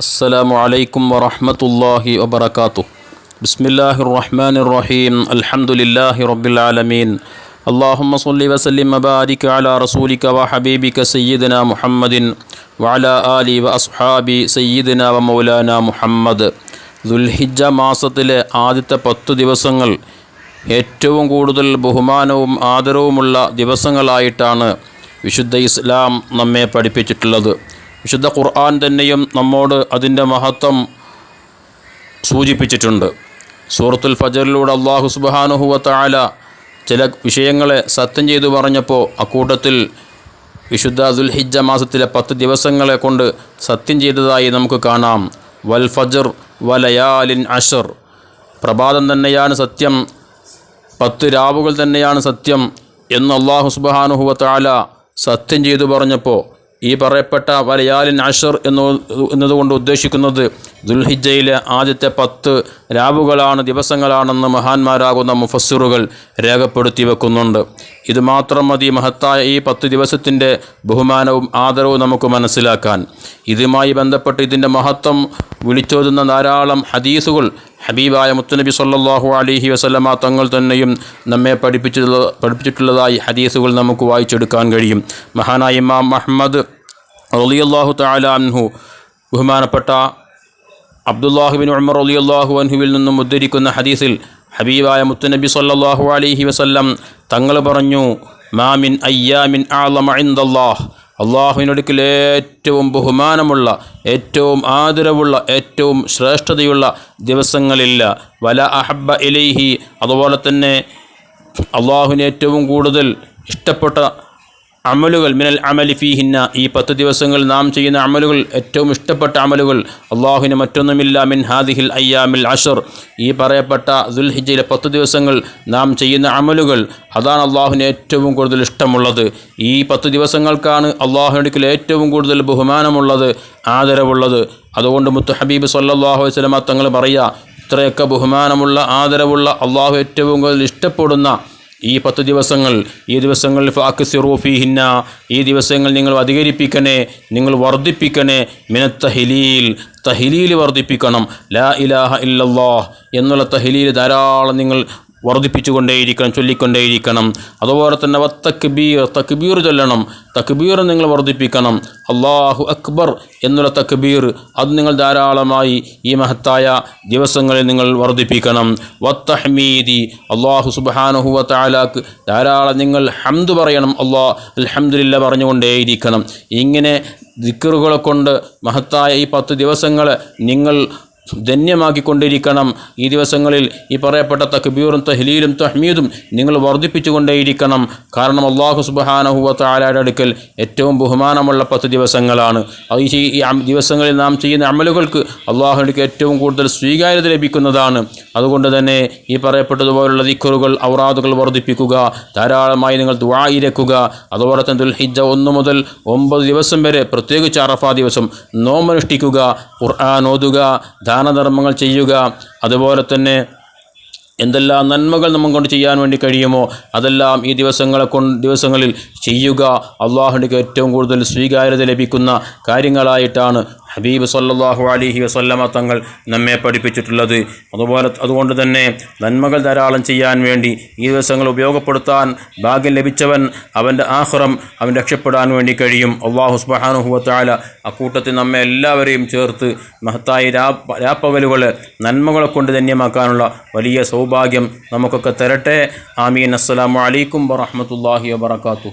السلام عليكم ورحمة الله وبركاته بسم الله الرحمن الرحيم الحمد لله رب العالمين اللهم صل وسلم وبارك على رسولك وحبيبك سيدنا محمد وعلى آله وأصحاب سيدنا ومولانا മുഹമ്മദ് ദുൽഹിജ്ജ മാസത്തിലെ ആദ്യത്തെ പത്ത് ദിവസങ്ങൾ ഏറ്റവും കൂടുതൽ ബഹുമാനവും ആദരവുമുള്ള ദിവസങ്ങളായിട്ടാണ് വിശുദ്ധ ഇസ്ലാം നമ്മെ പഠിപ്പിച്ചിട്ടുള്ളത് വിശുദ്ധ ഖുർആൻ തന്നെയും നമ്മോട് അതിന്റെ മഹത്വം സൂചിപ്പിച്ചിട്ടുണ്ട്. സൂറത്തുൽ ഫജറിലൂടെ അള്ളാഹു സുബാനുഹുവത്തായ ചില വിഷയങ്ങളെ സത്യം ചെയ്തു പറഞ്ഞപ്പോൾ അക്കൂട്ടത്തിൽ വിശുദ്ധ ദുൽഹിജ്ജ മാസത്തിലെ പത്ത് ദിവസങ്ങളെ കൊണ്ട് സത്യം ചെയ്തതായി നമുക്ക് കാണാം. വൽ ഫജർ വലയാലിൻ അഷർ പ്രഭാതം തന്നെയാണ് സത്യം പത്ത് രാവുകൾ തന്നെയാണ് സത്യം എന്ന് അള്ളാഹു സുബാനുഹുവത്തായ സത്യം ചെയ്തു പറഞ്ഞപ്പോൾ ഈ പറയപ്പെട്ട വലയാലിൻ അഷർ എന്ന് എന്നതുകൊണ്ട് ഉദ്ദേശിക്കുന്നത് ദുൽഹിജയിലെ ആദ്യത്തെ പത്ത് രാവുകളാണ് ദിവസങ്ങളാണെന്ന് മഹാന്മാരാകുന്ന മുഫസ്സിറുകൾ രേഖപ്പെടുത്തി വെക്കുന്നുണ്ട്. ഇത് മാത്രം മതി മഹത്തായ ഈ പത്ത് ദിവസത്തിന്റെ ബഹുമാനവും ആദരവും നമുക്ക് മനസ്സിലാക്കാൻ. ഇതുമായി ബന്ധപ്പെട്ട് ഇതിന്റെ മഹത്വം വിളിച്ചോതുന്ന ധാരാളം ഹദീസുകൾ ഹബീബായ മുത്തുനബി സല്ലാഹു അലിഹി വസല്ലമ തങ്ങൾ തന്നെയും നമ്മെ പഠിപ്പിച്ചിട്ടുള്ള പഠിപ്പിച്ചിട്ടുള്ളതായി ഹദീസുകൾ നമുക്ക് വായിച്ചെടുക്കാൻ കഴിയും. മഹാനായ ഇമാം മഹമ്മദ് റളിയല്ലാഹു തആല അൻഹു ബഹുമാനപ്പെട്ട അബ്ദുല്ലാഹുബിൻ ഉമർ അലി അള്ളാഹു അൻഹുവിൽ നിന്നും ഉദ്ധരിക്കുന്ന ഹദീസിൽ ഹബീബായ മുത്തുനബി സല്ലാഹു അലൈഹി വസല്ലം തങ്ങൾ പറഞ്ഞു മാമിൻ അയ്യാമിൻ ആളമ ഇൻദല്ലാഹ്. അള്ളാഹുവിനടുക്കിൽ ഏറ്റവും ബഹുമാനമുള്ള ഏറ്റവും ആദരവുള്ള ഏറ്റവും ശ്രേഷ്ഠതയുള്ള ദിവസങ്ങളില്ല. വല അഹബ്ബ ഇലൈഹി. അതുപോലെ തന്നെ അള്ളാഹുവിന് ഏറ്റവും കൂടുതൽ ഇഷ്ടപ്പെട്ട അമലുകൾ മിനൽ അമലി ഫീഹിന്ന. ഈ പത്ത് ദിവസങ്ങൾ നാം ചെയ്യുന്ന അമലുകൾ ഏറ്റവും ഇഷ്ടപ്പെട്ട അമലുകൾ. അള്ളാഹുവിന് മറ്റൊന്നുമില്ല മിൻ ഹാദിഹിൽ അയ്യാമിൽ അഷർ ഈ പറയപ്പെട്ട ദുൽഹിജയിലെ പത്ത് ദിവസങ്ങൾ നാം ചെയ്യുന്ന അമലുകൾ അതാണ് അള്ളാഹുവിന് ഏറ്റവും കൂടുതൽ ഇഷ്ടമുള്ളത്. ഈ പത്ത് ദിവസങ്ങൾക്കാണ് അള്ളാഹുവിനടുക്കൽ ഏറ്റവും കൂടുതൽ ബഹുമാനമുള്ളത് ആദരവുള്ളത്. അതുകൊണ്ട് മുത്തു ഹബീബ് സല്ലാഹു വസ്ലമ തങ്ങൾ പറയുക ഇത്രയൊക്കെ ബഹുമാനമുള്ള ആദരവുള്ള അള്ളാഹു ഏറ്റവും കൂടുതൽ ഇഷ്ടപ്പെടുന്ന ഈ പത്ത് ദിവസങ്ങൾ ഈ ദിവസങ്ങളിൽ ഫാക്ക് സിറൂഫിഹിന്ന ഈ ദിവസങ്ങൾ നിങ്ങൾ അധികരിപ്പിക്കണേ നിങ്ങൾ വർദ്ധിപ്പിക്കണേ മിനത്ത ഹിലീൽ തഹിലീൽ വർദ്ധിപ്പിക്കണം. ലാ ഇലാഹ ഇല്ലല്ലാഹ് എന്നുള്ള തഹിലീൽ ധാരാളം നിങ്ങൾ വർദ്ധിപ്പിച്ചുകൊണ്ടേയിരിക്കണം ചൊല്ലിക്കൊണ്ടേയിരിക്കണം. അതുപോലെ തന്നെ വത്തക്ബീർ തക്ബീർ ചൊല്ലണം. തക്ബീർ നിങ്ങൾ വർദ്ധിപ്പിക്കണം. അള്ളാഹു അക്ബർ എന്നുള്ള തക്ബീർ അത് നിങ്ങൾ ധാരാളമായി ഈ മഹത്തായ ദിവസങ്ങളിൽ നിങ്ങൾ വർദ്ധിപ്പിക്കണം. വത്തഹ്മീദി അള്ളാഹു സുബാനുഹുവ താലാക്ക് ധാരാളം നിങ്ങൾ ഹംദ് പറയണം. അള്ളാഹ് അൽഹംദുലില്ല പറഞ്ഞുകൊണ്ടേയിരിക്കണം. ഇങ്ങനെ ദിക്കറുകളെ കൊണ്ട് മഹത്തായ ഈ പത്ത് ദിവസങ്ങൾ നിങ്ങൾ ധന്യമാക്കിക്കൊണ്ടിരിക്കണം. ഈ ദിവസങ്ങളിൽ ഈ പറയപ്പെട്ട തക്ബീറും തഹ്ലീലും തഹ്മീദും നിങ്ങൾ വർദ്ധിപ്പിച്ചുകൊണ്ടേയിരിക്കണം. കാരണം അള്ളാഹു സുബഹാനഹുവ ആലയുടെ അടുക്കൽ ഏറ്റവും ബഹുമാനമുള്ള പത്ത് ദിവസങ്ങളാണ്. അത് ഈ ഈ ദിവസങ്ങളിൽ നാം ചെയ്യുന്ന അമലുകൾക്ക് അള്ളാഹുവിനടുക്ക് ഏറ്റവും കൂടുതൽ സ്വീകാര്യത ലഭിക്കുന്നതാണ്. അതുകൊണ്ട് തന്നെ ഈ പറയപ്പെട്ടതുപോലുള്ള ദിക്കറുകൾ ഔറാദുകൾ വർദ്ധിപ്പിക്കുക ധാരാളമായി നിങ്ങൾ ദ്വായിരക്കുക അതുപോലെ തന്നെ ദുൽഹിജ ഒന്ന് മുതൽ ഒമ്പത് ദിവസം വരെ പ്രത്യേകിച്ച് അറഫ ദിവസം നോമനുഷ്ഠിക്കുക ഖുർആൻ ഓതുക ദാനധർമ്മങ്ങൾ ചെയ്യുക അതുപോലെ തന്നെ എന്തെല്ലാം നന്മകൾ നമ്മൾ കൊണ്ട് ചെയ്യാൻ വേണ്ടി കഴിയുമോ അതെല്ലാം ഈ ദിവസങ്ങളെ കൊണ്ട് ദിവസങ്ങളിൽ ചെയ്യുക. അള്ളാഹുവിന്റെ ഏറ്റവും കൂടുതൽ സ്വീകാര്യത ലഭിക്കുന്ന കാര്യങ്ങളായിട്ടാണ് ഹബീബ് സല്ലാഹു അലിഹി വസല്ലമ തങ്ങൾ നമ്മെ പഠിപ്പിച്ചിട്ടുള്ളത്. അതുപോലെ അതുകൊണ്ട് തന്നെ നന്മകൾ ധാരാളം ചെയ്യാൻ വേണ്ടി ഈ ദിവസങ്ങൾ ഉപയോഗപ്പെടുത്താൻ ഭാഗ്യം ലഭിച്ചവൻ അവന്റെ ആഹ്റം അവൻ രക്ഷപ്പെടാൻ വേണ്ടി കഴിയും. അള്ളാഹു സുബാനുഹുവത്തായ അക്കൂട്ടത്തിൽ നമ്മെ എല്ലാവരെയും ചേർത്ത് മഹത്തായ രാപ്പകലുകൾ നന്മകളെ കൊണ്ട് ധന്യമാക്കാനുള്ള വലിയ സൗഭാഗ്യം നമുക്കൊക്കെ തരട്ടെ. ആമീൻ. അസ്സലാമു അലൈക്കും വറഹമത്തല്ലാഹി വാത്തു